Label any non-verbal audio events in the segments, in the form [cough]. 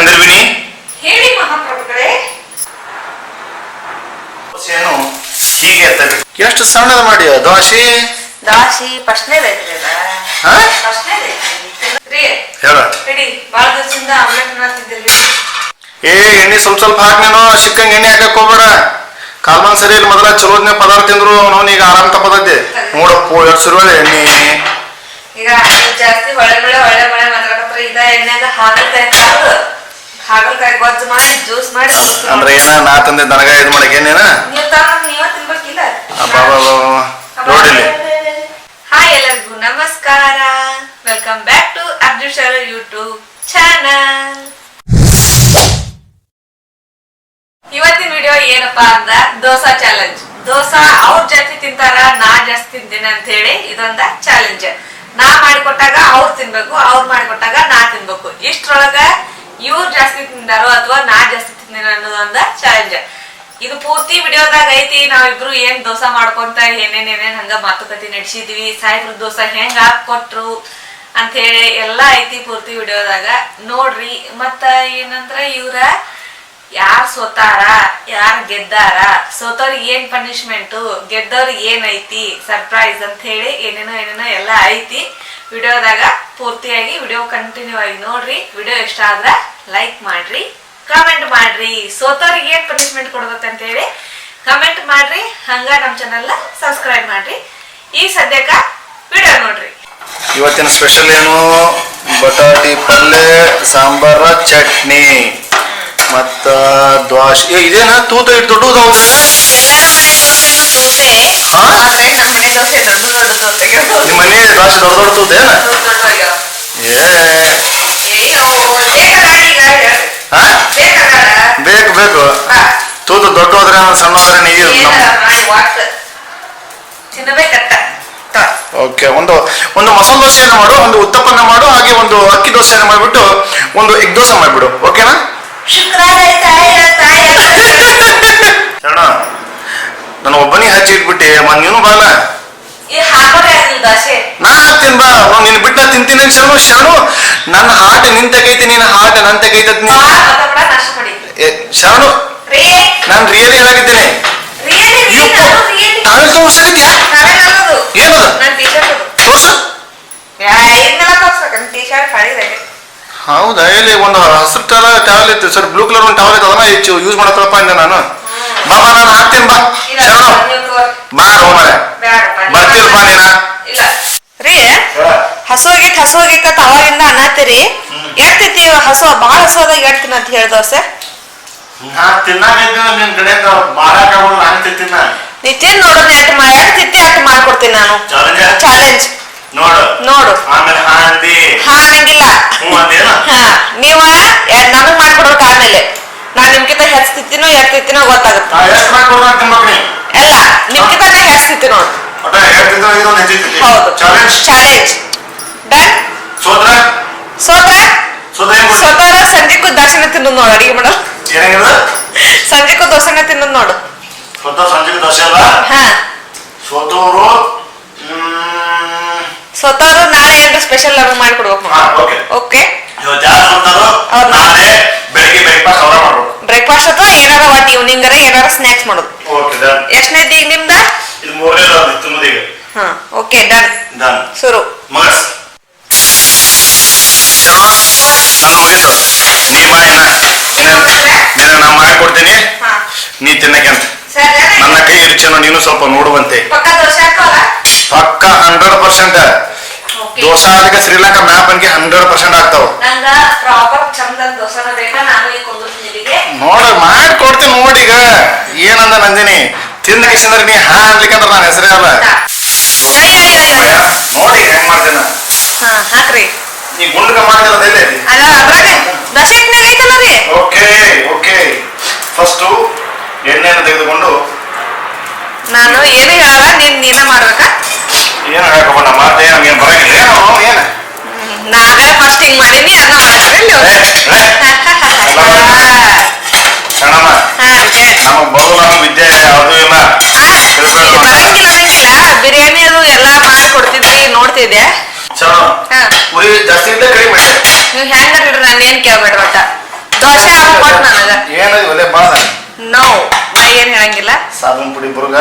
ಚಂದ್ರವಿನಿ ಹೇಳಿ ಮಹಾಪ್ರಭುಗಳೇ. ಹೀಗೆ ಎಷ್ಟು ಸಣ್ಣದ ಮಾಡಿ ದೋಸೆ ದಾಸಿ ಫಸ್ಟ್ನೇ ಹಾ? ಫಸ್ಟ್ನೇ ರೀ ಹೇಳ. ಇಡಿ ಭಾಳ ದಿವಸದಿಂದ ಆಮ್ಲೆಟ್ ಮಾಡ್ತಿದ್ದಿಲ್ರಿ ಏ ಎಣ್ಣೆ ಸ್ವಲ್ಪ ಸ್ವಲ್ಪ ಹಾಕಿ ನೀನು ಸಿಕ್ಕಂಗೆ ಎಣ್ಣೆ ಹಾಕಕ್ ಹೋಗ್ಬೇಡ. ಕಾಲ್ಮನ್ ಸರಿ ಇಲ್ಲ ಮೊದಲ ಚಲೋದ್ನೇ ಪದಾರ್ಥ ತಿಂದ್ರು ನಾವು ಈಗ ಆರಾಮ್ ತಪ್ಪದೈತಿ ನೋಡಪ್ಪು ಎಷ್ಟು ಸುರುವಳಿ ಎಣ್ಣೆ. ಈಗ ಜಾಸ್ತಿ ಹೊಳೆ ಬೆಳೆ ಹೊಳೆ ಬೆಳೆ ಮಾತಾಡಕತ್ರ ಇದ ಎಣ್ಣೆಗ ಕಾದು ಹಾಗಲ್ಕಾಯಿ ಗೊಜ್ಜು ಮಾಡಿ ಜ್ಯೂಸ್ ಮಾಡಿ ಅಂದ್ರೆ ಏನ? ನಾ ತಂದೆ ನನಗ ಇದು ಮಾಡಕ್ ಏನೇನ ನೀವು ತಗೊಂಡ್ ನೀವ ತಿನ್ಬೇಕಿಲ್ಲ? ನೋಡಿಲ್ಲಿ. ಹಾಯ್ ಎಲ್ಲರಿಗೂ ನಮಸ್ಕಾರ. ವೆಲ್ಕಮ್ ಬ್ಯಾಕ್ ಟು ಅರ್ಜುನ್ ಶರ ಯೂಟ್ಯೂಬ್ ಚಾನಲ್ ಇವತ್ತಿನ ವಿಡಿಯೋ ಏನಪ್ಪಾ ಅಂದ್ರ ದೋಸಾ ಚಾಲೆಂಜ್ ದೋಸಾ ಅವ್ರ ಜಾಸ್ತಿ ತಿಂತಾರ ನಾ ಜಾಸ್ತಿ ತಿಂತೀನಿ ಅಂತ ಹೇಳಿ ಇದೊಂದ ಚಾಲೆಂಜ್ ನಾ ಮಾಡಿಕೊಟ್ಟಾಗ ಅವ್ರು ತಿನ್ಬೇಕು ಅವ್ರು ಮಾಡಿಕೊಟ್ಟಾಗ ನಾ ತಿನ್ಬೇಕು. ಇಷ್ಟ್ರೊಳಗ ಇವ್ರು ಜಾಸ್ತಿ ತಿಂದಾರೋ ಅಥವಾ ನಾ ಜಾಸ್ತಿ ತಿಂದಿನ ಅನ್ನೋದೊಂದ ಚಾಲೆಂಜ್ ಇದು ಪೂರ್ತಿ ವಿಡಿಯೋದಾಗ ಐತಿ, ನಾವಿಬ್ರು ಏನ್ ದೋಸೆ ಮಾಡ್ಕೊಂತ ಏನೇನ್ ಏನೇನ್ ಹಂಗ ಮಾತುಕತೆ ನಡೆಸಿದ್ವಿ, ಸಾಹೇಬ್ರ ದೋಸೆ ಹೆಂಗ್ ಹಾಕೊಟ್ರು ಕೊಟ್ರು ಅಂತ ಹೇಳಿ ಎಲ್ಲಾ ಐತಿ ಪೂರ್ತಿ ವಿಡಿಯೋದಾಗ. ನೋಡ್ರಿ, ಮತ್ತ ಏನಂದ್ರ ಇವ್ರ ಯಾರ್ ಸೋತಾರ, ಯಾರ್ ಗೆದ್ದಾರ, ಸೋತವ್ರಿಗೆ ಏನ್ ಪನಿಷ್ಮೆಂಟ್ ಗೆದ್ದವ್ರಿಗೆ ಏನ್ ಐತಿ ಸರ್ಪ್ರೈಸ್ ಅಂತ ಹೇಳಿ ಏನೇನೋ ಏನೇನೋ ಎಲ್ಲಾ ಐತಿ. ವಿಡಿಯೋದಾಗ ಪೂರ್ತಿಯಾಗಿ ವಿಡಿಯೋ ಕಂಟಿನ್ಯೂ ಆಗಿ ನೋಡ್ರಿ. ವಿಡಿಯೋ ಇಷ್ಟ ಆದ್ರ ಲೈಕ್ ಮಾಡ್ರಿ ಕಾಮೆಂಟ್ ಮಾಡ್ರಿ ಸೋತವ್ರಿಗೆ ಏನ್ ಪನಿಷ್ಮೆಂಟ್ ಕೊಡ್ಬೇಕು ಅಂತ ಹೇಳಿ ಕಮೆಂಟ್ ಮಾಡ್ರಿ ಹಂಗ ನಮ್ ಚಾನಲ್ ಸಬ್ಸ್ಕ್ರೈಬ್ ಮಾಡ್ರಿ ಈ ಸದ್ಯಕ ವಿಡಿಯೋ ನೋಡ್ರಿ ಇವತ್ತಿನ ಸ್ಪೆಷಲ್ ಏನು ಬಟಾಟಿ ಪಲ್ಯ ಸಾಂಬಾರ ಚಟ್ನಿ ಮತ್ತ ದ್ವಾಶ್ ಇದೇನ ತೂತ ಇಟ್ಟು ದೊಡ್ಡದಾವು ಎಲ್ಲಾರ ಮನೆ ದೋಸೆನೂ ತೂತೇ ಹಾ? ಆದ್ರೆ ನಮ್ಮ ಮನೆ ದೋಸೆ ದೊಡ್ಡ ದೊಡ್ಡ ದೋಸೆಗೆ ನಿಮ್ಮ ಮನೆ ದ್ವಾಶ್ ದೊಡ್ಡ ದೊಡ್ಡ ತೂತ ಏನ ಏ ಅಯ್ಯೋ ಬೇಕಾದ ಈಗ ಹೇಳು. ಹಾ ಬೇಕಾದ ಬೇಕು ಬೇಕು. ತೂತು ದೊಡ್ಡ ಹೋದ್ರೆ ಸಣ್ಣ ಹೋದ್ರೆ ನೀರು. ಓಕೆ ಒಂದು ಒಂದು ಮಸಾಲೆ ದೋಸೆಯನ್ನು ಮಾಡು ಒಂದು ಉತ್ತಪ್ಪನ್ನ ಮಾಡು ಹಾಗೆ ಒಂದು ಅಕ್ಕಿ ದೋಸೆಯನ್ನು ಮಾಡಿಬಿಟ್ಟು ಒಂದು ಎಗ್ ದೋಸೆ ಮಾಡಿಬಿಡು. ಓಕೆನಾ? ಶರಣ ನಾನು ಒಬ್ಬನಿಗೆ ಹಚ್ಚಿ ಇಟ್ಬಿಟ್ಟೆ. ಅಮ್ಮ ನೀನು ಬಾಲ ನಾ ಹಾಕ್ತೀನಿ ಬಾ. ನಿನ್ ಬಿಟ್ಟು ನಾ ತಿಂತೀನಿ ಶರಣು ಶರಣು? ನನ್ನ ಹಾಟ ನಿಂತಕೈತಿ ನಿನ್ನ ಹಾಟ ನಂತಕೈತತ್ ನೀ ಶರಣು ನಾನು ರಿಯಲಿ ಹೇಳಾಗಿದ್ದೀನಿ ನಾವೇನ್ ಅನ್ನೋದು ಏನದು ತೋರ್ಸು. ಹೌದಾ ಇಲ್ಲಿ ಒಂದು ಹಸಿರು ಟವಲ್ ಟವಲ್ ಇತ್ತು. ಸರ್ ಬ್ಲೂ ಕಲರ್ ಒಂದು ಟವಲ್ ಇತ್ತು. ಅದನ್ನ ಹೆಚ್ಚು ಯೂಸ್ ಮಾಡತ್ತಪ್ಪ ಅಂದೆ ನಾನು. ಬಾ ಬಾ ನಾನು ಹಾಕ್ತೀನಿ ಬಾ. ಶರಣು ಬಾ ಬರ್ತೀರಪ್ಪ ನೀನ. ರೀ ಹಸುವಾಗಿತ್ ಹಸುವಾಗಿತ್ತ ಅವಾಗಿಂದ ಅನ್ನತ್ತೀರಿ ಎಡ್ತೈತಿ ಹಸು ಭಾಳ ಹಸುವಾದಾಗ ಎಡ್ತೀನಿ ಅಂತ ಹೇಳಿ ದೋಸೆ. ನಾ ತಿನ್ನಾಗಿದ್ದ ನಿನ್ ಕಡೆಯಿಂದ ಮಾಡಾಕ ನಾನು ತಿಂತೀನ ನೀ ತಿಂದು ಯಾಕೆ ತಿತ್ತಿ ಅಟ್ ಮಾಡ್ಕೊಡ್ತೀನಿ ನಾನು. ಚಾಲೆಂಜ್ ಚಾಲೆಂಜ್ ನೋಡು. ನೋಡು. ಆಮೇಲೆ ಹಾ ಅಂದಿ ಹಾ ಅನ್ನಂಗಿಲ್ಲ ಹ್ಞೂ ಅಂದೇನ? ಹಾ ನೀವ ನನಗ್ ಮಾಡ್ಕೊಡ್ಬೇಕು ಆಮೇಲೆ ನಾ ನಿಮ್ಗಿಂತ ಹೆಚ್ಚಿತ್ತಿನೋ ತಿತ್ತೀನೋ ಎಟ್ ತಿತ್ತೀನೋ ಗೊತ್ತಾಗುತ್ತೆ. ಎಷ್ಟು ಮಾಡ್ಕೊಡ್ದ ತಿನ್ಬೇಕು ನೀ ಎಲ್ಲ ನಿಮ್ಗಿಂತ ನಾ ಹೆಚ್ಚಿತ್ತಿ ನೋಡು ಒಟ್ಟ ಇದೊಂದು ಹೌದು. ಚಾಲೆಂಜ್ ಚಾಲೆಂಜ್ ಡನ್ ಸೋದ್ರ ಸೋದ್ರ ಸೋತಾರ ಸಂಜೆಗೂ ದರ್ಶನ ತಿನ್ನೋದು ನೋಡು ಅಡಿಗೆ ಮಾಡೋ. ಏನಾಗಿದೆ ಸಂಜೆಗೂ ದೋಸೆನ ತಿನ್ನೋದು ನೋಡು. ಸ್ವತಃ ಸಂಜೆ ದೋಸೆ ಅಲ್ಲ ಹಾ. ಹ್ಮ್, ಸೋತವ್ರು ನಾಳೆ ಏನಾರ ಸ್ಪೆಷಲ್ ನಮಗೆ ಮಾಡ್ಕೊಡ್ಬೇಕು ಓಕೆ. ಓಕೆ. ನಾಳೆ ಬೆಳಿಗ್ಗೆ ಬ್ರೇಕ್ಫಾಸ್ಟ್ ಅವರ ಮಾಡ್ಬೇಕು. ಬ್ರೇಕ್ಫಾಸ್ಟ್ ಅಥವಾ ಏನಾರ ಒಂದು ಈವ್ನಿಂಗ್ ಅರ ಏನಾರ ಸ್ನ್ಯಾಕ್ಸ್ ಮಾಡೋದು. Okay done. ಎಷ್ಟನೇದು ಈಗ ನಿಮ್ದ? ಇದು ಮೂರನೇ ಹಾ ಓಕೆ ಡನ್. ಡನ್. ಶುರು. ಮಗಸ್ ನಾನು ಮುಗೀತು ನೀ ಮಾ ಇನ್ನ ನಿನ್ನ ನಾ ಮಾಡಿಕೊಡ್ತೀನಿ ನೀ ತಿನ್ನಕ್ಕೆಂತ ನನ್ನ ಕೈ ರುಚಿಯನ್ನು ನೀನು ಸ್ವಲ್ಪ ನೋಡುವಂತೆ. ಪಕ್ಕ ಹಂಡ್ರೆಡ್ ಪರ್ಸೆಂಟ್ ದೋಸೆ ಅದಕ್ಕೆ ಶ್ರೀಲಂಕಾ ಮ್ಯಾಪ್ ಅನ್ಗೆ ಹಂಡ್ರೆಡ್ ಪರ್ಸೆಂಟ್ ಆಗ್ತಾವ. ನೋಡ ಮಾಡ್ಕೊಡ್ತೀನಿ ನೋಡೀಗ ಏನಂದ ನಂದಿನಿ? ತಿಂದ ಕಿಸಿಂದ್ರೆ ನೀ ಹಾ ಅನ್ಲಿಕ್ಕಂದ್ರ ನಾನು ಹೆಸರೇ ಅಲ್ಲ. ನೋಡಿ ಹೆಂಗ್ ಮಾಡ್ತೇನೆ ಹಾಕ್ರಿ. ನೀ ಗುಂಡ್ಗ ಮಾಡಿರೋದು ಎಲ್ಲಿ ಅಲ್ಲ ಅದ್ರಾಗೆ ಹಿಟ್ಟಿನಾಗ ಐತಲ್ಲ ರೀ ಓಕೆ ಓಕೆ. ಫಸ್ಟು ಎಣ್ಣೆಯನ್ನು ತೆಗೆದುಕೊಂಡು ನಾನು ಏನು ಹೇಳಲ್ಲ ನೀನ್ ನೀನ ಮಾಡ್ಬೇಕ? ಏನು ಹಾಕೋಣ ಮಾತೆ ನಮ್ಗೆ ಬರಂಗಿಲ್ಲ. ಏನು ಏನು? ನಾವೇ ಫಸ್ಟ್ ಹಿಂಗ್ ಮಾಡೀನಿ ನೀವು? ಏ, ಏ, [laughs] ಕಣಮ್ಮ. ನಮಗೆ. ನಮಗ್ ಬರೋಲ್ಲ ವಿದ್ಯೆ ಯಾವುದೂ ಇಲ್ಲ. ಇದು ಬರಂಗಿಲ್ಲ ಬಿರಿಯಾನಿ ಅದು ಎಲ್ಲಾ ಮಾಡಿ ಕೊಡ್ತಿದ್ರಿ ನೋಡ್ತಿದ್ದೆ. ಚಲೋ ಹಾ. ಉರಿ ಜಾಸ್ತಿ ಇದ್ದ ಕಡಿಮೆ ಮಾಡಿ. ನೀವು ಹೆಂಗ ಹಿಡ್ರಿ ನಾನು ಏನ್ ಕೇಳ್ಬೇಡ್ರಿ ಒಟ್ಟ. ದೋಸೆ ಹಾಕ್ಕೊಟ್ ನನಗ. ಏನದು ಒಲೆ ನೋ ನಾ ಏನು ಹೇಳಂಗಿಲ್ಲ. ಸಾಬೂನ್ ಪುಡಿ ಬುರ್ಗ.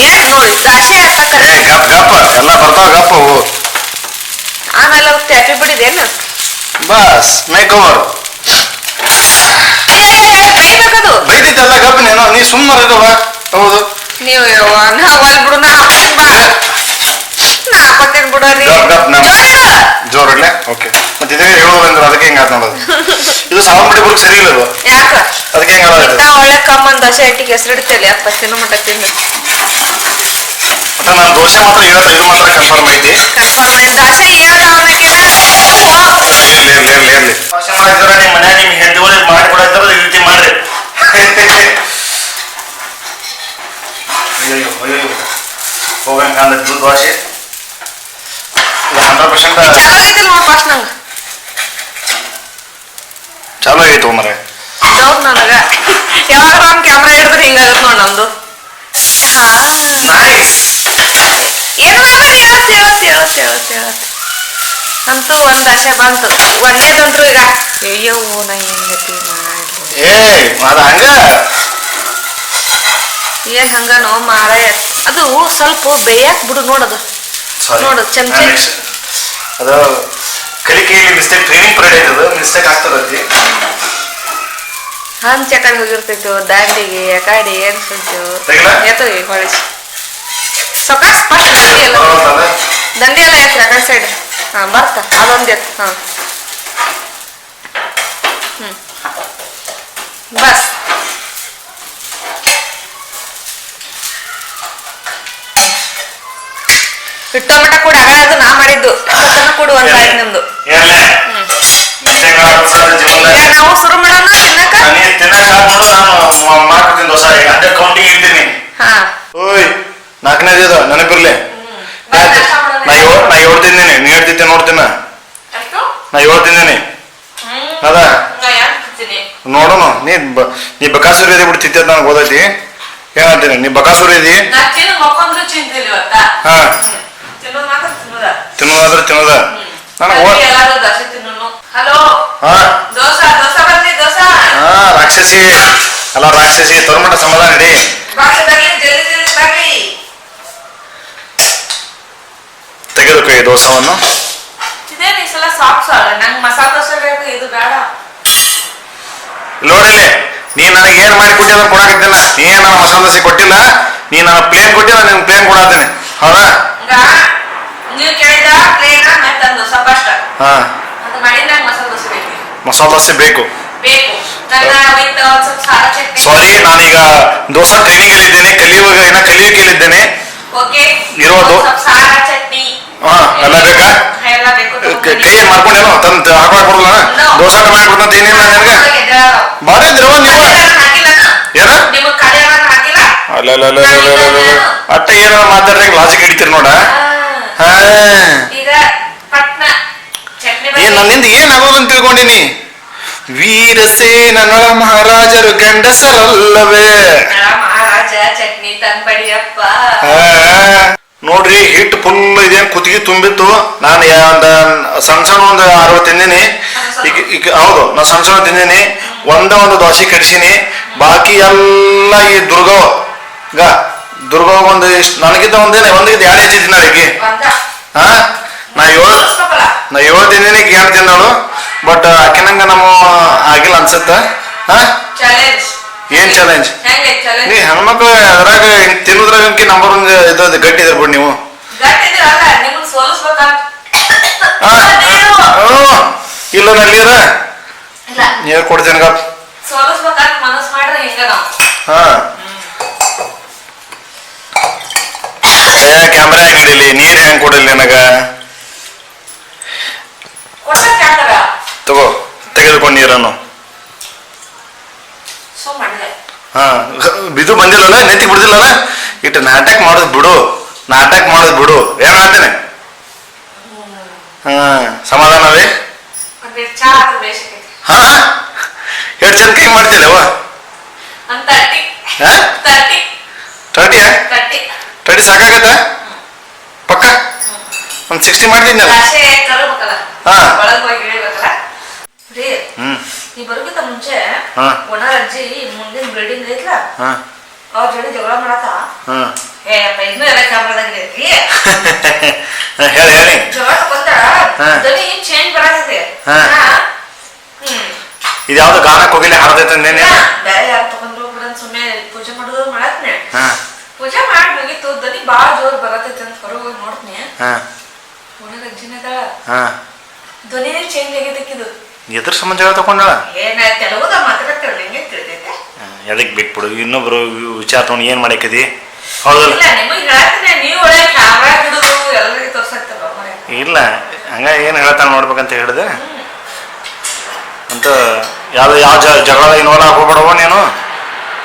ಏನ್? ನೋಡಿ ದೋಸೆ ಹಾಕಕ್ಕ ಏ ಗಪ್ ಗಪ್ ಎಲ್ಲ ಬರ್ತಾವ ಗಪ್ ಅವು. ಆಮೇಲೆ ಟ್ಯಾಪಿ ಬಿಡಿದೇನು ಬಸ್ ಮೇಕ್ ಓವರ್ ಬೈಬೇಕದು ಬೈದಿದ್ದಲ್ಲ ನೀ ಸುಮ್ಮನೆ ಇರುವ ಹೌದು. ನೀವು ನಾ ಒಲ್ ಬಿಡು ನಾ ಬಾ ನಾ ಹಾಕೋತೀನಿ ಬಿಡೋರಿ ಗಪ್ ಗಪ್ ನಮ್. ಓಕೆ ಮತ್ತೆ ಇದೇ ಹೇಳೋದಂದ್ರೆ ಅದಕ್ಕೆ ಹಿಂಗಾತ್ ನೋಡೋದು? ಇದು ಸಾವಂಬಡಿ ಬುಕ್ ಸರಿ ಇಲ್ಲ ಯಾಕ? ಅದಕ್ಕೆ ಹೆಂಗ ಒಳ್ಳೆ ಕಮ್ಮನ್ ದೋಸೆ ಇಟ್ಟಿಗೆ ಹೆಸರಿಡ್ತೇಲೆ ಅಪ್ಪ ತಿನ್ನು ಮಟ್ಟ ತಿನ್ನು ಮತ್ತೆ ನಾನು ದೋಸೆ ಮಾತ್ರ ಇವತ್ತು ಇದು ಮಾತ್ರ ಕನ್ಫರ್ಮ್ ಐತಿ. ಕನ್ಫರ್ಮ್ ದೋಸೆ ಹೇಳ ಅವನಕ್ಕಿಂತ ಇರ್ಲಿ ಇರ್ಲಿ ಇರ್ಲಿ ಇರ್ಲಿ ದೋಸೆ ಮಾಡಿದ್ರೆ ನಿಮ್ಮ ಮನ್ಯಾಗ ನಿಮ್ ಹೆಂಡತಿ ಒಳಗೆ ಮಾಡಿ ಕೊಡಾಯ್ತಾರ ಈ ರೀತಿ ಮಾಡ್ರಿ ಅಯ್ಯೋ ಅಯ್ಯೋ ಹೋಗಂಗ ಕಾಣ್ದು ದೋಸೆ ಇದು ಹಂಡ್ರೆಡ್ ಪರ್ಸೆಂಟ್ ಚಲೋ ಐತಿ ಮರೆ. ಡೌಟ್ ನನಗ. ಯಾವಾಗ ನಮ್ಮ ಕ್ಯಾಮ್ರಾ ಹಿಡಿದ್ರೆ ಹಿಂಗಾಗತ್ ನೋಡಿ ನಂದು ಅಂತೂ ಒಂದು ದಶೆ ಬಂತು. ಒಂದೇದಂತ್ರು ಈಗ ಅಯ್ಯೋ ನಾ ಏನ್ ಗತಿ ಮಾಡ್ಲಿ. ಏ ಅದ ಹಂಗ? ಹಂಗ ನೋ ಮಾರಾಯ. ಅದು ಸ್ವಲ್ಪ ಬೇಯಕ್ ಬಿಡು ನೋಡದು. ನೋಡು, ಚಮಚ ಅದು ಕಲಿಕೆಯಲ್ಲಿ ಮಿಸ್ಟೇಕ್ ಟ್ರೈನಿಂಗ್ ಪೀರಿಯಡ್ ಇದು ಮಿಸ್ಟೇಕ್ ಆಗ್ತದಂತಿ ಹಂಚ ಕಡೆ ಹೋಗಿರ್ತೈತು ದಾಂಡಿಗೆ ಆ ಕಡೆ ಏನ್ ಸುದ್ದು ತೆಗಿಲ? ಎತ್ತು ಹೊಳಿಸಿ ಸೊಕಾಸ್ ಫಸ್ಟ್ ದಂಡಿ ಎಲ್ಲ. ದಂಡಿ ಎಲ್ಲ ಎತ್ತರ ಆ ಸೈಡ್ ಹಾಂ ಬರ್ತ ಅದೊಂದು. ಎತ್ತು ಹಾ. ಹ್ಞೂ ಬಸ್. ಟೊಮೆಟೊ ಕೂಡ ಅಗಳ ಅದು ನಾ ಮಾಡಿದ್ದು. ಕೂಡ ಒಂದ್ ಆಯ್ತು ನಿಮ್ದು. ಈಗ ನಾವು ಶುರು ಮಾಡೋಣ ತಿನ್ನಕ ಹಾ. ಓಯ್ ನಾಲ್ಕನೇದು ಇದು ನೆನಪಿರ್ಲಿ. ನಾ ಏಳ್ ನಾ ಏಳ್ ತಿಂದಿನಿ. ನೀ ತಿಂತೀನಿ ನೋಡ್ತೀನ ನಾ ಹೇಳ್ತಿದ್ದೀನಿ ತಿಂದಿನಿ. ಅದ? ನೋಡೋಣ. ನೀ ನೀ ಬಕಾಸುರಿ ಇದೆ ಬಿಟ್ಟು ತಿಂತ ನನಗೆ ಓದೈತಿ ಏನಂತೀನಿ ನೀ ಬಕಾಸುರಿ ಇದಿ? ಹಾ. ತಿನ್ನೋದಾದ್ರೆ ತಿನ್ನೋದ. ನನಗೆ ಹಾ. ರಾಕ್ಷಸಿ. ಅಲ್ಲ ರಾಕ್ಷಸಿ ತರುಮಟ ಸಮಾಧಾನ ಇಡಿ ತೆಗೆದುಕೋ ಈ ದೋಸವನ್ನು. ನೋಡಿಲ್ಲಿ ನೀ ನನಗೆ ಏನ್ ಮಾಡಿ ಕೊಟ್ಟಿಲ್ಲ ಕೊಡಾಕತ್ತಿಲ್ಲ ನೀ ಏನ್ ನನ್ನ ಮಸಾಲೆ ದೋಸೆ ಕೊಟ್ಟಿಲ್ಲ. ನೀ ನನ್ನ ಪ್ಲೇನ್ ಕೊಟ್ಟಿಲ್ಲ ನಿನ್ ಪ್ಲೇನ್ ಕೊಡಾತೀನಿ. ಹೌದಾ? ನೀವು ಕೇಳಿದ ಪ್ಲೇಟ್ ಮತ್ತೆ ಒಂದು ದೋಸೆ ಫಸ್ಟ್ ಹಾ. ಅದು ಮಾಡಿ ನಂಗೆ ಮಸಾಲೆ ದೋಸೆ ಬೇಕು. ಮಸಾಲೆ ದೋಸೆ ಬೇಕು. ಬೇಕು. ನನ್ನ ವಿತ್ ಸ್ವಲ್ಪ ಸಾರ ಚಟ್ನಿ. ಸಾರಿ ನಾನೀಗ ದೋಸೆ ಟ್ರೈನಿಂಗ್ ಕಲಿಯುವಾಗ ಏನ ಕಲಿಯೋಕೆಲ್ಲಿದ್ದೇನೆ ಓಕೆ ಇರೋದು. ಒಂದ್ ಸ್ವಲ್ಪ ಸಾರ ಚಟ್ನಿ. ಹಾ ಎಲ್ಲ ಬೇಕಾ? ಎಲ್ಲ ಬೇಕು. ತಂದ ಕೈ ಮಾಡ್ಕೊಂಡೇನು? ತಂದು ಹಾಕೊಳಕ್ ಬರಲ್ಲ ದೋಸಾ ಮಾಡ್ಬಿಡ್ತಂತ ಏನಿಲ್ಲ ನಿನಗೆ ಬಾರಿ ದ್ರವ ನೀವು ಏನ? ನಿಮಗ್ ಕಡೆ ಹಾಕಿಲ್ಲ. ಅಲ್ಲ ಅಲ್ಲ ಅಲ್ಲ. ಅಟ್ಟ ಏನಾರ ಮಾತಾಡ್ರಿ ಲಾಜಿಕ್ ಹಿಡಿತೀರಿ ನೋಡ. ಏನ್ ನನ್ನಿಂದ ಏನ್ ಆಗೋದು ಅಂತ ತಿಳ್ಕೊಂಡಿನಿ? ವೀರಸೇನ ನಳ ಮಹಾರಾಜರು ಗಂಡಸರಲ್ಲವೇ? ನೋಡ್ರಿ ಹಿಟ್ ಫುಲ್ ಇದೇನ್ ಕುತ್ತಿಗೆ ತುಂಬಿತ್ತು. ನಾನು ಒಂದು ಸಣ್ಣ ಸಣ್ಣ ಒಂದು ಅರವತ್ತು ತಿಂದಿನಿ. ಈಗ ಈಗ ಹೌದು ನಾ ಸಣ್ಣ ಸಣ್ಣ ತಿಂದಿನಿ. ಒಂದ ಒಂದು ದೋಸೆ ಕಡಿಸಿನಿ ಬಾಕಿ ಎಲ್ಲ ಈ ದುರ್ಗವ್ ಈಗ ದುರ್ಗವ್ ಒಂದು ಇಷ್ಟು ನನಗಿದ್ದ ಒಂದೇನೆ ಒಂದಿಗಿಂತ ಎರಡು ಹೆಚ್ಚು ಆಕಿ ಹಾ? ನಾ ಏಳು? ನಾ ಏಳು ತಿಂದಿನಿ ಎರಡು ತಿಂದಳು ಬಟ್ ಆಕಿನಂಗ ನಮ್ಮ ಆಗಿಲ್ಲ ಅನ್ಸತ್ತ. ಹಾ? ಏನ್ ಚಾಲೆಂಜ್ ನೀ ಹೆಣ್ಮಕ್ಳು ಅದ್ರಾಗ ಹಿಂಗ್ ತಿನ್ನೋದ್ರಾಗ ಅಂಕಿ ನಂಬರ್ ಒಂದು ಇದು ಗಟ್ಟಿ ಇದ್ರ ಬಿಡ್ ನೀವು. ಇಲ್ಲ ನಲ್ಲಿರ? ನೀರು ಕೊಡ್ತೀನಿ ಹಾ. ಕ್ಯಾಮ್ರಾ ಹೆಂಗ್ ಹಿಡಿಲಿ ನೀರ್ ಹೆಂಗ್ ಕೊಡಲಿ ನನಗ? ತಗೋ ತೆಗೆದುಕೊಂಡು ನೀರನ್ನು. ಹಾ ಇದು ಬಂದಿಲ್ಲಲ್ಲ ನೆತ್ತಿ ಬಿಡ್ದಿಲ್ಲಲ್ಲ ಇಟ್ಟು ನಾಟಕ ಮಾಡೋದು ಬಿಡು ನಾಟಕ ಮಾಡೋದು ಬಿಡು. ಏನ್ ಮಾಡ್ತೇನೆ? ಹಾ ಸಮಾಧಾನವೇ ಹಾ ಎರಡು ಜನ ಕೈ ಮಾಡ್ತಿಲ್ಲವ ತರ್ಟಿ ಹಾ? ತರ್ಟಿ ತರ್ಟಿ ಸಾಕಾಗತ್ತ? ಪಕ್ಕ? ಒಂದು ಸಿಕ್ಸ್ಟಿ ಮಾಡ್ತಿದ್ನಲ್ಲ? ಹಾ. ಈ ಬರೋಕ್ಕಿಂತ ಮುಂಚೆ ಮುಂದಿನ ಬಿಲ್ಡಿಂಗ್ ಐತ್ಲ ಅವ್ರ ಜೋಡಿ ಜಗಳ ಮಾಡತ್ತ ಏ ಅಪ್ಪ ಇನ್ನೂ ಎಲ್ಲ ಕ್ಯಾಮ್ರಾದಾಗ ಐತಿ ಹೇಳಿ ಹೇಳಿ. ಜಗಳ ಬಂದ ಹಾ. ಧ್ವನಿ ಚೇಂಜ್ ಬರತ್ತೆ. ಹಾ. ಇದು ಯಾವ್ದು ಗಾನ ಕೋಗಿಲೆ ಹಾಡ್ದೈತೆ ಅಂದೇನೆ ಹಾ, ಬೇರೆ ಯಾರು ತಗೊಂಡ್ರು ಬಿಡ ಸುಮ್ಮನೆ ಪೂಜೆ ಮಾಡೋದು ಮಾಡತ್ನೆ ಹಾಂ ಪೂಜೆ ಮಾಡಿ ಮುಗೀತು ಧ್ವನಿ ಬಾಳ ಜೋರ್ ಬರತೈತೆ ಅಂತ ಹೊರಗೆ ಹೋಗಿ ನೋಡ್ತೀನಿ. ಹಾಂ. ಓನರ್ ಅಜ್ಜಿನ ಅದಾಳ ಹಾಂ ಧ್ವನಿನೇ ಚೇಂಜ್ ಆಗೈತಿಕ್ಕಿದು ಎದ್ರ ಸಂಬಂಧ ಹೇಳ ತಗೊಂಡಳ? ಏನ ತೆಲುಗುದ ಮಾತಾಡ್ತೇವೆ ನಿಂಗೆ ತಿಳಿದೈತೆ ಎದಕ್ಕೆ ಬಿಟ್ಬಿಡು ಇನ್ನೊಬ್ರು ವಿಚಾರ ತೊಗೊಂಡು ಏನು ಮಾಡಾಕದಿ ಹೌದಲ್ಲ ಇಲ್ಲ ನಿಮಗೆ ಹೇಳ್ತೀನಿ ನೀವು ಒಳ್ಳೆ ಕ್ಯಾಮ್ರಾ ಹಿಡಿದು ಎಲ್ಲರಿಗೂ ತೋರ್ಸತ್ತಲ್ಲ ಇಲ್ಲ ಹಂಗ ಏನು ಹೇಳ್ತಾನೆ ನೋಡ್ಬೇಕಂತ ಹೇಳಿದೆ. ಅಂತ ಯಾವ್ದು ಯಾವ ಜಗಳ ಇನ್ವಾಲ್ವ್ ಹಾಕೋಬೇಡವ ನೀನು?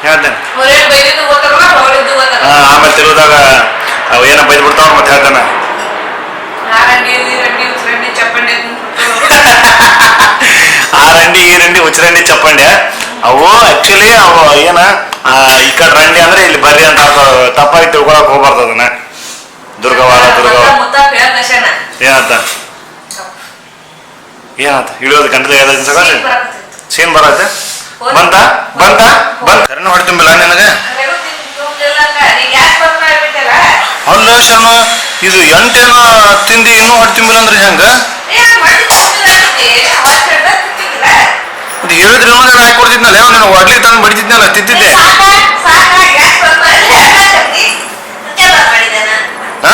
ಹೇಳ್ತೇನೆ ಹೊರಗೆ ಬೈದಿದ್ದು ಗೊತ್ತಾಗಲ್ಲ ಹೊರಗಿದ್ದು ಹಾ, ಗೊತ್ತಾಗಲ್ಲ ಆಮೇಲೆ ತಿರುಗಿದಾಗ ಅವು ಏನೋ ಬೈದು ಬಿಡ್ತಾವ ಮತ್ತೆ ಹೇಳ್ತಾನೆ. ಆರಂಡಿ [laughs] ಈ ರಂಡಿ ಉಚ್ಚರಂಡಿ ಚಪ್ಪಂಡೆ. ಅವು ಆಕ್ಚುಲಿ ಅವು ಏನ ಈ ಕಡೆ ರಂಡಿ ಅಂದ್ರೆ ಇಲ್ಲಿ ಬರ್ರಿ ಅಂತ ತಪ್ಪಾಗಿ ತಿಳ್ಕೊಳಕ್ ಹೋಗ್ಬಾರ್ದು ಅದನ್ನ. ದುರ್ಗವಾಡ ದುರ್ಗವಾಡ ಏನಂತ? ಏನಂತ? ಇಳಿಯೋದು ಗಂಟಲು ಸೀನ್ ಬರತ್ತೆ? ಬಂತ? ಬಂತ? ಬಂತ ಕರೆನ ಹೊಡಿತುಂಬಿಲ್ಲ ನಿನಗೆ? ಅಲ್ಲ ಶರ್ಮ ಇದು ಎಂಟೇನ ತಿಂದು ಇನ್ನೂ ಹೊಡಿತುಂಬಿಲ್ಲ ಅಂದ್ರೆ ಹೆಂಗ. ಇದು ಹೇಳಿದ್ರೆ ಇನ್ನೊಂದು ಹಾಕಿ ಕೊಡ್ತಿದ್ನಲ್ಲ ಯಾವ ನೀನು ಒಡ್ಲಿ ತಂದು ಬಡಿತಿದ್ನಲ್ಲ ತಿಂತಿದ್ದೆ. ಏ,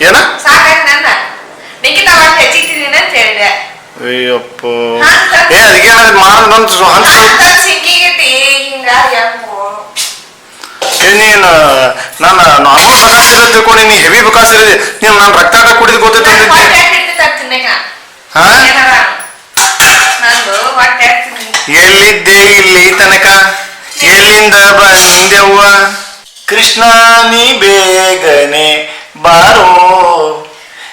ಏನ ಸಾಕಾಗಿ ನನ್ನ. ನಿಖಿತ ಒಂದ್ ಹೆಚ್ಚಿಗೆ ತಿಂದಿನಿ ಅಂತ ಹೇಳಿದೆ. ಅಯ್ಯಪ್ಪ. ಏ ಅದಕ್ಕೆ ಮಾರು ಬಂತು ಹಂತ ಅಂತ ಹಿಂಗ ಹೆಂಗೋ? ಏ ನೀನು ನಾನು ನಾರ್ಮಲ್ ಬಕಾಸಿರ ತಿಳ್ಕೊಂಡು ನೀ ಹೆವಿ ಬಕಾಸಿರ ನೀನು ನಾನು ರಕ್ತ ಕುಡಿದು ಗೊತ್ತೈತೆ ಅಂದಿದ್ದೆ? ಹಾ ಎಲ್ಲಿದ್ದೆ ಇಲ್ಲಿ ತನಕ ಎಲ್ಲಿಂದ ಬಂದೆವ್ವ ಕೃಷ್ಣ ನೀ ಬೇಗನೆ ಬಾರೋ.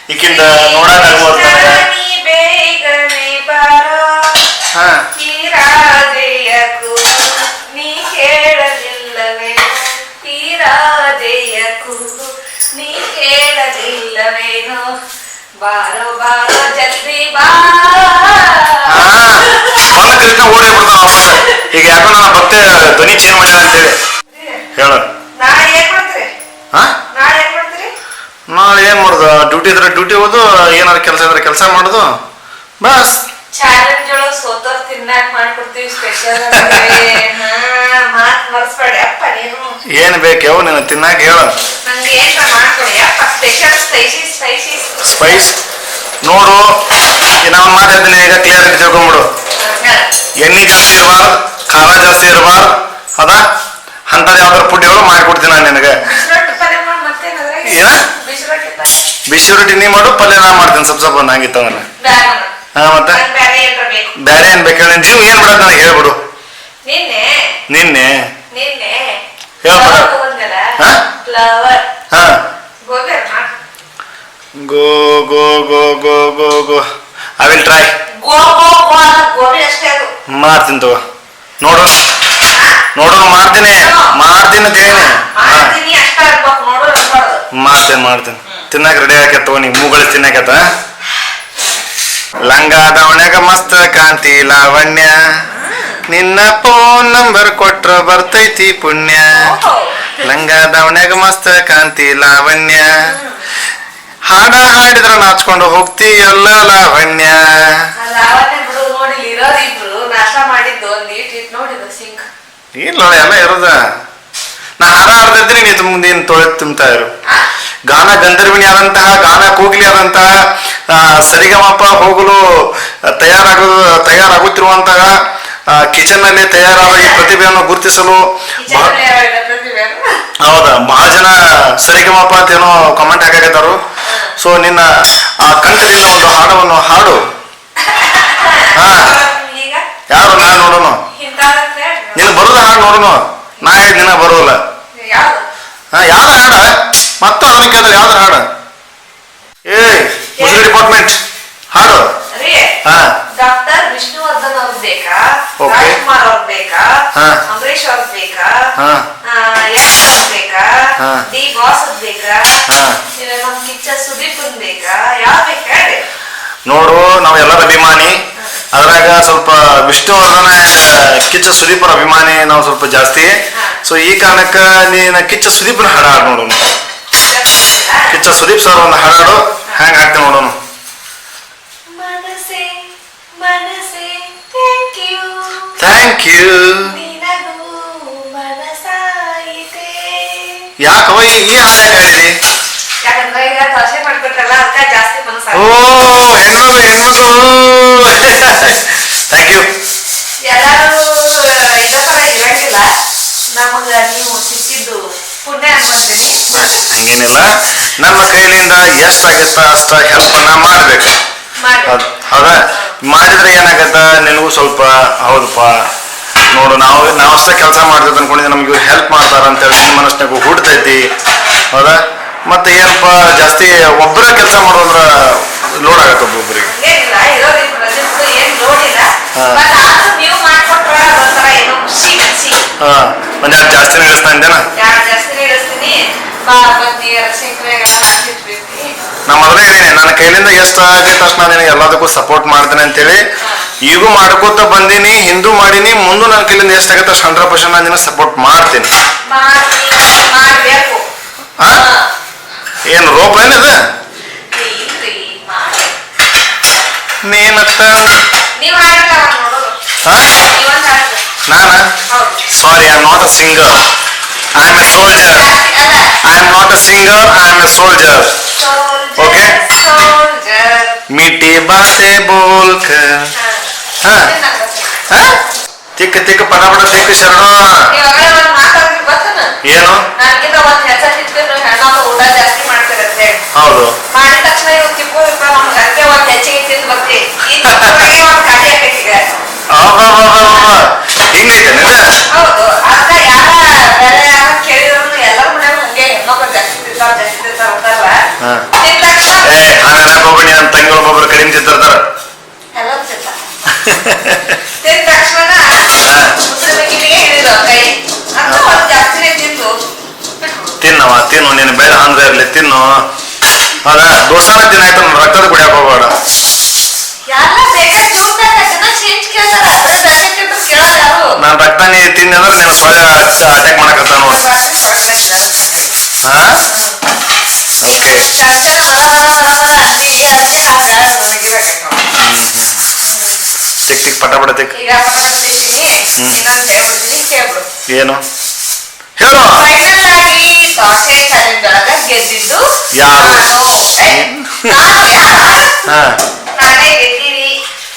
ಈಕಿಂದ ನೋಡಕ್ ಆಗ್ಬೋದು ನೀ ಬೇಗನೆ ಬಾರೋ, ಹಾ? ಬಾರೋ ಬಾರೋ ಜಲ್ದಿ ಬಾ. ಹಾ. ಓಡೇ ಬಿಡ್ತಾನ ಈಗ ಯಾಕೋ ನನ್ನ ಭಕ್ತೆ ಧ್ವನಿ ಚೇಂಜ್ ಮಾಡಿದ ಅಂತೇಳಿ ಹೇಳು ನಾಳೆ ಏನ್ ಮಾಡ್ತೀರಿ ಹಾ ನಾಳೆ ಏನ್ ಮಾಡ್ತೀರಿ ನಾಳೆ ಏನ್ ಮಾಡುದು ಡ್ಯೂಟಿ ಇದ್ರೆ ಡ್ಯೂಟಿ ಹೋದು ಏನಾದ್ರು ಕೆಲಸ ಇದ್ರೆ ಕೆಲಸ ಮಾಡುದು. ಬಸ್. ಚಾಲೆಂಜ್ ಬೇಕು ಸೋತೋರ್ ತಿನ್ನಾಕ್ ಮಾಡ್ಕೊಡ್ತೀವಿ ಸ್ಪೆಷಲ್ ಮಾತ್ ಮರ್ಸ್ಬೇಡಿ. ಅಪ್ಪ ನೀನು. ಏನ್ ಬೇಕ್ಯಾವ ನೀನು ತಿನ್ನಾಕ ಹೇಳು. ನಂಗೆ ಏನ್ರ ಮಾಡ್ಕೊಡಿ. ಅಪ್ಪ ಸ್ಪೆಷಲ್ ಸ್ಪೈಸಿ ಸ್ಪೈಸಿ ಸ್ಪೈಸ್ ನೋಡು ನಾವು ಮಾತಾಡ್ತೀನಿ ಈಗ ಕ್ಲಿಯರ್ ಆಗಿ ತಿಳ್ಕೊಂಬಿಡು. ಎಣ್ಣೆ ಜಾಸ್ತಿ ಇರಬಾರ್ದು ಖಾರ ಜಾಸ್ತಿ ಇರಬಾರ್ದು. ಅದ? ಅಂಥದ್ದು ಯಾವ್ದಾರು ಫುಡ್ ಹೇಳು ಮಾಡಿಕೊಡ್ತೀನಿ ನಾನು ನಿನಗೆ ಬಿಸಿರೊಟ್ಟಿ ಪಲ್ಯ ಮಾಡಿ ಮತ್ತೇನಾದ್ರೆ ಏನ? ಬಿಸಿರೊಟ್ಟಿ ನೀ ಮಾಡು ಪಲ್ಯ ನಾ ಮಾಡ್ತೀನಿ ಸ್ವಲ್ಪ ಸ್ವಲ್ಪ ನಂಗಿತ್ತವಲ್ಲ ಹಾ ಮತ್ತೆ? ಬ್ಯಾರೆ ಏನ್ ಬೇಕಾದ್ರೆ ನೀವು ಏನ್ ಬಿಡೋದು ನನಗೆ ಹೇಳ್ಬಿಡು. ನಿನ್ನೆ? ಹೇಳ್ಬಿಡ. ಹಾ? Go go go go go go. I will try ಮಾಡ್ತೀನಿ ತಗೋ. ನೋಡು. ನೋಡು ಮಾಡ್ತೀನಿ. ಮಾಡ್ತೀನಿ ಹಾ ಮಾಡ್ತೀನಿ. ತಿನ್ನಕ್ ಮಾಡ್ತೀನಿ ತಿನ್ನಕ್ಕೆ ರೆಡಿ ಆಕೈತ ನೀ ಮೂಗಳು ತಿನ್ನಕತ್ತ ಲಂಗ ದವಣ್ಯಾಗ ಮಸ್ತ ಕಾಂತಿ ಲಾವಣ್ಯ. ನಿನ್ನ ಫೋನ್ ನಂಬರ್ ಕೊಟ್ರ ಬರ್ತೈತಿ ಪುಣ್ಯ. ಲಂಗ ದವಣ್ಯಾಗ ಮಸ್ತ ಕಾಂತಿ ಲಾವಣ್ಯ. ಹಾಡ ಹಾಡಿದ್ರ ನಾಚ್ಕೊಂಡು ಹೋಗ್ತಿ ಎಲ್ಲ ಲಾವಣ್ಯ ಇಲ್ಲ ಎಲ್ಲ ಇರೋದ. ನಾ ಹಾಡ ಹಾಡ್ದಿರ್ತೀನಿ ನೀ ತುಂಬ ನೀನು ತೊಳೆ ತುಂಬ್ತಾ ಇರು. ಗಾನ ಗಂಧರ್ವಿಣಿ ಆದಂತಹ ಗಾನ ಕೋಗಿಲಿ ಆದಂತಹ ಸರಿಗಮಪ ಹೋಗಲು ತಯಾರಾಗ ತಯಾರಾಗುತ್ತಿರುವಂತಹ ಕಿಚನ್ನಲ್ಲಿ ತಯಾರಾದ ಈ ಪ್ರತಿಭೆಯನ್ನು ಗುರುತಿಸಲು ಹೌದಾ ಬಹಳ ಜನ ಸರಿಗಮಪ ಅಂತ ಏನೋ ಕಮೆಂಟ್ ಹಾಕಾಕತ್ತಾರು ಸೊ ನಿನ್ನ ಆ ಕಂಠದಿಂದ ಒಂದು ಹಾಡವನ್ನು ಹಾಡು. [laughs] ಹಾ. ಯಾರು ನಾನು ನೋಡೋಣ ನೀನು ಬರೋದ ಹಾಡು ನೋಡೋನು? ನಾಳೆ ದಿನ ಬರೋಲ್ಲ. ಹಾ ಯಾರು ಹಾಡ? ಮತ್ತ ಅದನ್ನ ಯಾರು ಯಾವ್ದಾರ ಹಾಡ? ಏ ಮುಸ್ಲಿಂ ಡಿಪಾರ್ಟ್ಮೆಂಟ್ ಹಾಡು. ಹಾ. ಡಾಕ್ಟರ್ ವಿಷ್ಣುವರ್ಧನ್ ಅವ್ರು ಬೇಕಾ? ರಾಜ್ಕುಮಾರ್ ಅವ್ರು ಬೇಕಾ? ಅಂಬರೀಶ್ ಅವ್ರು ಬೇಕಾ? ಬೇಕಾ? ದಿ ಬಾಸ್ ಬೇಕಾ? ಕಿಚ್ಚ ಸುದೀಪ್ ಬೇಕಾ? ಯಾವ ಬೇಕಾ ನೋಡು ನಾವೆಲ್ಲರ ಅಭಿಮಾನಿ. ಅದ್ರಾಗ ಸ್ವಲ್ಪ ವಿಷ್ಣುವರ್ಧನ and ಕಿಚ್ಚ ಸುದೀಪರ ಅಭಿಮಾನಿ ನಾವು ಸ್ವಲ್ಪ ಜಾಸ್ತಿ. ಸೊ ಈ ಕಾರಣಕ್ಕ ನೀನ ಕಿಚ್ಚ ಸುದೀಪನ ಹಾಡು ಹಾಡು ನೋಡೋಣ. ಕಿಚ್ಚ ಸುದೀಪ್ ಸರ್ ಒಂದು ಹಾಡು ಹ್ಯಾಂಗ ಹಾಕ್ತೇವೆ ನೋಡೋಣ. ಮನಸೆ ಮನಸೆ ಥ್ಯಾಂಕ್ ಯು ಯಾಕವ ಈ ಹಾಡು ಯಾಕೆ ಹೇಳಿರಿ ಓ ಹೆಣ್ಮಕ್ಳು ಹೆಣ್ಮಕ್ಳು ಥ್ಯಾಂಕ್ ಯು ಎಲ್ಲರೂ ಇದ ತರ ಇರಂಗಿಲ್ಲ ನಮಗ ನೀವು ಸಿಕ್ಕಿದ್ದು ಪುಣ್ಯ ಅನ್ಕೊಂತೀನಿ ಹಂಗೇನಿಲ್ಲ. ನಮ್ಮ ಕೈಲಿಂದ ಎಷ್ಟಾಗತ್ತ ಅಷ್ಟ ಹೆಲ್ಪ್ ನಾ ಮಾಡ್ಬೇಕು. ಮಾಡಿ ಹೌದಾ? ಮಾಡಿದ್ರೆ ಏನಾಗತ್ತ? ನಿನಗೂ ಸ್ವಲ್ಪ ಹೌದಪ್ಪ. ನೋಡು ನಾವು ನಾವು ಅಷ್ಟೇ ಕೆಲಸ ಮಾಡ್ತಿದ್ದ ಅನ್ಕೊಂಡಿದ್ದೆ ನಮ್ಗೆ ಹೆಲ್ಪ್ ಮಾಡ್ತಾರ ಅಂತೇಳಿ ನಿಮ್ಮ ಮನಸ್ಸಿನಾಗ ಹುಡ್ತೈತಿ ಹೌದಾ? ಮತ್ತೆ ಏನಪ್ಪ ಜಾಸ್ತಿ ಒಬ್ಬರೇ ಕೆಲಸ ಮಾಡೋದ್ರ ಲೋಡ್ ಆಗತ್ತೆ ಒಬ್ಬೊಬ್ಬರಿಗೆ ಹಾ. ಒಂದೆರಡು ಜಾಸ್ತಿ ನಡೆಸ್ತಾ ಇದ್ದೇನಾ ಯಾರು ಜಾಸ್ತಿ ಇಳಿಸ್ತೀನಿ. ಬಾ ಬಂದಿ ರಸಿಕರೆಲ್ಲ ಹಾಕಿಟ್ಬಿಡ್ತೀನಿ ನಾ ಮೊದಲೇ ಹೇಳಿನಿ ನನ್ನ ಕೈಲಿಂದ ಎಷ್ಟು ಆಗೈತೆ ಅಷ್ಟು ನಾನು ನಿನಗೆ ಎಲ್ಲದಕ್ಕೂ ಸಪೋರ್ಟ್ ಮಾಡ್ತೇನೆ ಅಂತೇಳಿ. ಈಗೂ ಮಾಡ್ಕೋತ ಬಂದೀನಿ ಹಿಂದೂ ಮಾಡೀನಿ ಮುಂದೆ ನನ್ನ ಕೈಲಿಂದ ಎಷ್ಟಾಗತ್ತೆ ಅಷ್ಟು ಹಂಡ್ರೆಡ್ ಪರ್ಸೆಂಟ್ ನಾನು ನಿನಗೆ ಸಪೋರ್ಟ್ ಮಾಡ್ತೀನಿ. ಹಾ? ಏನು ರೋಪ್ ಲೈನ್ ಇದು ನೀನತ್ತ ನಾನಾ? Sorry I am not a singer I am a soldier I am not a singer I am a soldier okay ಮಿಟಿ ಬಾತೆ ಬೋಲ್ಕ ತಿಕ್ಕ ತಿಕ್ಕ ಪಟ ಪಟ ತಿಕ್ಕ ಶರಣ ಏನು? ಹೌದು. ಮಾಡಿದ ತಕ್ಷಣ ಇವ್ ತಿಪ್ಪು ಇಪ್ಪ ನಮ್ಗೆ ಅದಕ್ಕೆ ಒಂದ್ ಹೆಚ್ಚಿಗೆ ತಿಂದು ಬರ್ತಿ ಈ ತಿಪ್ಪುಗಳಿಗೆ ಒಂದ್ ಖಾಲಿ ಹಿಂಗೈತೆ ಹೌದು. ಯಾರ ಬೇರೆ ಯಾರ ಕೇಳಿದ್ರು ಎಲ್ಲರೂ ಮನ್ಯಾಗ ಹಂಗೆ ಹೆಣ್ಮಕ್ಳು ಜಾಸ್ತಿ ತಿಂತಾರ ಜಾಸ್ತಿ ತಿಂತಾರ ಅಂತಾರಲ್ಲ ಹಾ. ತಿಂದ ತಕ್ಷಣ ಏ ಹಂಗ ಹೋಗ್ಬೇಡಿ ನನ್ನ ತಂಗಿ ಒಬ್ಬೊಬ್ರು ಕಡಿಮೆ ತಿಂತಿರ್ತಾರ ಎಲ್ಲರೂ ತಿಂತಾರ ತಿಂದ ತಕ್ಷಣ ಮುಸ್ರಿ ಬೇಕಿಗೆ ಹಿಡಿದು ಕೈ. ಅಂತ ಒಂದ್ ಜಾಸ್ತಿನೇ ತಿಂದು ಬಿಟ್ಬಿಡು. ತಿನ್ನವ ತಿನ್ನು. ನೀನು ಬೇಡ ಅಂದ್ರೆ ಇರ್ಲಿ ತಿನ್ನು. ಅದ ದೋಸಾನ ತಿನ್ನಾಯ್ತು ನನ್ನ ರಕ್ತದ ಕುಡಿಯಕ್ ಹೋಗ್ಬೇಡ ಎಲ್ಲ ಬೇಕಾದ್ರೆ ತಿಂತಾರೆ ಜನ ಚೇಂಜ್ ಕೇಳ್ತಾರ ಅದೇ ಬೇರೆ ತಿಂದ್ರು ಕೇಳಲ್ಲ ಯಾರು ನಾನು ರಕ್ತ ನೀ ತಿಂದಿ ಅಂದ್ರೆ ನೀನು ಸೊಳ್ಳೆ ಅಟ್ಯಾಕ್ ಮಾಡಕತ್ತ ನೋಡು ಹಾ ಹಂಗೆ ತಿಕ್ ತಿಕ್ ಪಟ ಪಟ ತಿಕ್ ಈಗ ಇನ್ನೊಂದು ಹೇಳ್ಬಿಡ್ತೀನಿ ಕೇಳ್ಬಿಡು ಏನು ಹೇಳು? ಫೈನಲ್ ಆಗಿ ಚಾಲೆಂಜ್ ಒಳಗ ಗೆದ್ದಿದ್ದು ಯಾರು? ನಾನು ಏ, ನಾನು ಯಾರು? ಹಾ. ನಾನೇ ಗೆದ್ದೀವಿ.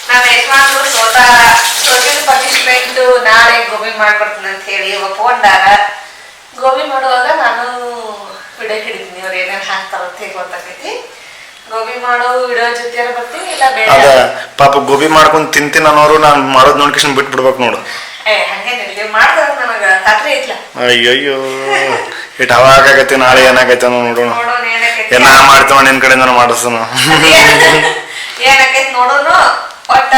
ನಮ್ಮ ಯಜಮಾನ್ರು ಸೋತಾರ ಸೋತಿದ ಪನಿಷ್ಮೆಂಟ್ ನಾಳೆ ಗೋಬಿ ಅಂತ ಹೇಳಿ ಒಪ್ಕೊಂಡಾರ ಗೋಬಿ ಮಾಡುವಾಗ ನಾನು ವಿಡಿಯೋ ಹಿಡಿತೀನಿ ಅವ್ರು ಏನೇನು ಹಾಕ್ತಾರ ಅಂತ ಹೇಗೆ ಗೊತ್ತಾಗೈತಿ ಗೋಬಿ ಮಾಡೋ ವಿಡಿಯೋ ಜೊತೆ ಬರ್ತೀನಿ ಇಲ್ಲ ಬೇಡ ಅದ ಪಾಪ ಗೋಬಿ ಮಾಡ್ಕೊಂಡ್ ತಿಂತೀನಿ ಅನ್ನೋರು ನಾನು ಮಾಡೋದ್ ನೋಡ್ಕಿಶನ್ ಬಿಟ್ಬಿಡ್ಬೇಕು ನೋಡು. ಅಯ್ಯಯ್ಯೋ ಇಟ್ ಅವಾಗೈತಿ ನಾಳೆ ಏನಾಗೈತೆ ನೋಡೋಣ. ಏನ ಮಾಡ್ತೀವ ನಿನ್ ಕಡೆಯಿಂದ ಮಾಡಿಸ್ತಾನ. ಏನಾಗೈತಿ ನೋಡೋಣ ಒಟ್ಟ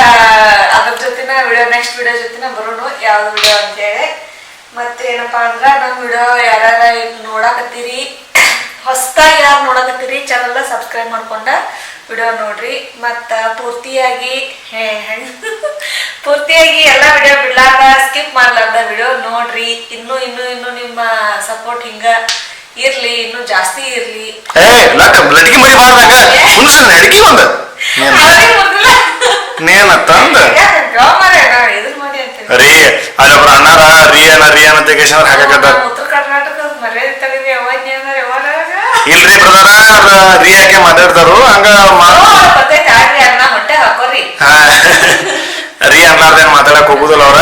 ಅದ್ರ ಜೊತೆನ ವಿಡಿಯೋ ನೆಕ್ಸ್ಟ್ ವಿಡಿಯೋ ಜೊತೆನ ಬರೋಣ ಯಾವ್ದು ವಿಡಿಯೋ ಅಂತ ಹೇಳಿ. ಮತ್ತೆ ಏನಪ್ಪಾ ಅಂದ್ರ ನಮ್ ವಿಡಿಯೋ ಯಾರ್ಯಾರ ನೋಡಾಕತ್ತೀರಿ ಹೊಸದಾಗಿ ಯಾರು ನೋಡಾಕತ್ತೀರಿ ಚಾನಲ್ ಸಬ್ಸ್ಕ್ರೈಬ್ ಮಾಡ್ಕೊಂಡ ವಿಡಿಯೋ ನೋಡ್ರಿ ಮತ್ತ ಪೂರ್ತಿಯಾಗಿ [laughs] ಪೂರ್ತಿಯಾಗಿ ಎಲ್ಲ ವಿಡಿಯೋ ಬಿಡ್ಲಾರ್ದ ಸ್ಕಿಪ್ ಮಾಡ್ಲಾರ್ದ ವಿಡಿಯೋ ನೋಡ್ರಿ ಇನ್ನು ಇನ್ನು ಇನ್ನು ನಿಮ್ಮ ಸಪೋರ್ಟ್ ಹಿಂಗ ಇರ್ಲಿ ಇನ್ನು ಜಾಸ್ತಿ ಇರ್ಲಿ. [laughs] ರೀ ಅಲ್ಲೊಬ್ರು ಅಣ್ಣಾರ ರಿಯಾನ ರಿಯಾನ ರೀ ಅನ್ನ ತೆಗೇಶನ್ ಹಾಕಕತ್ತ ನಮ್ಮ ಬ್ರದರ ರೀ ಯಾಕೆ ಮಾತಾಡ್ತಾರು ಹಂಗ. ರೀ ಅನ್ನಾರ್ದೇನ್ ಮಾತಾಡಕ್ ಹೋಗುದಿಲ್ಲ ಅವ್ರ.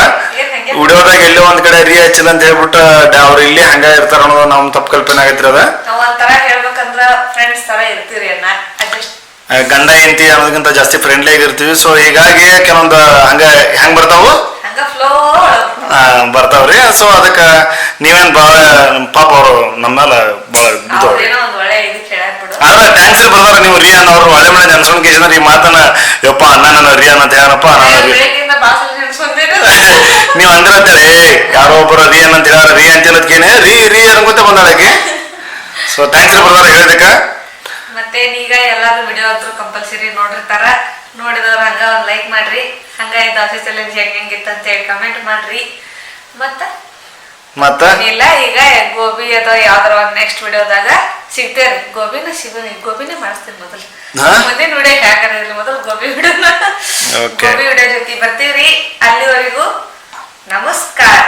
ವಿಡಿಯೋದಾಗ ಎಲ್ಲೋ ಒಂದ್ ಕಡೆ ರೀ ಹಚ್ಚಿಲ್ಲ ಅಂತ ಹೇಳ್ಬಿಟ್ಟು ಅವ್ರ ಇಲ್ಲಿ ಹಂಗ ಇರ್ತಾರ ಅನ್ನೋದು ನಮ್ ತಪ್ಪು ಕಲ್ಪನೆ ಆಗೈತ್ರಿ ಅದ. ಗಂಡ ಹೆಂಡತಿ ಅನ್ನೋದಕ್ಕಿಂತ ಜಾಸ್ತಿ ಫ್ರೆಂಡ್ಲಿ ಆಗಿರ್ತೀವಿ ಸೊ ಹೀಗಾಗಿ ಕೆಲವೊಂದು ಹಂಗ ಹೆಂಗ್ ಬರ್ತಾವು? ಬರ್ತಾವ್ರಿ. ಸೊ ಅದಕ್ಕ ನೀವೇನ್ ಬಾಳ ಪಾಪ ಅವರು ನಮ್ಮ ಮೇಲೆ ಆದ್ರೆ ಥ್ಯಾಂಕ್ಸ್ ರೀ ಬ್ರದರ್ ನೀವು ರಿಯಾನ್ ಅವ್ರು. ಒಳ್ಳೆ ಮನೆ ನೆನ್ಸ್ಕೊಂಡ್ ಕೇಸಿದ್ರೆ ಈ ಮಾತನ್ನ ಯಪ್ಪ ಅಣ್ಣ ನನ್ನ ರಿಯಾನ್ ಅಂತ ಹೇಳಪ್ಪ ನಾನು ನೀವು ಅಂದ್ರಂತೇಳಿ ಯಾರೋ ಒಬ್ಬರು ರೀ ಅಂತ ಹೇಳ ರೀ ಅಂತ ಹೇಳದ್ಕೇನೆ ರೀ ರೀ ಅನ್ಕೊಂತ ಬಂದಾಳಕ್ಕೆ ಸೊ ಥ್ಯಾಂಕ್ಸ್ ಬರ್ದಾರ ಹೇಳಿದಕ್ಕ ಮತ್ತೆ ಈಗ ಎಲ್ಲಾರು ವಿಡಿಯೋ ಅಂತೂ ಕಂಪಲ್ಸರಿ ನೋಡಿರ್ತಾರ ನೋಡಿದವ್ರ ಹಂಗ ಒಂದ್ ಲೈಕ್ ಮಾಡ್ರಿ. ಹಂಗ ಇದು ಆಫೀಸ್ ಚಾಲೆಂಜ್ ಹೆಂಗ್ ಹೆಂಗಿತ್ತು ಅಂತ ಹೇಳಿ ಕಮೆಂಟ್ ಮಾಡ್ರಿ. ಮತ್ತ? ಮತ್ತ? ಇಲ್ಲ ಈಗ ಗೋಬಿ ಅಥವಾ ಯಾವ್ದಾರ ಒಂದ್ ನೆಕ್ಸ್ಟ್ ವಿಡಿಯೋದಾಗ ಸಿಗ್ತೇವ್ರಿ ಗೋಬಿನ ಸಿಗ ಗೋಬಿನೇ ಮಾಡಿಸ್ತೀನಿ ಮೊದಲು? ಮುಂದಿನ ವಿಡಿಯೋ ಮೊದಲ ಮೊದಲು ಗೋಬಿ ವಿಡಿಯೋನ. ಗೋಬಿ ವಿಡಿಯೋ ಜೊತೆ ಬರ್ತೀವ್ರಿ. ಅಲ್ಲಿವರೆಗೂ ನಮಸ್ಕಾರ.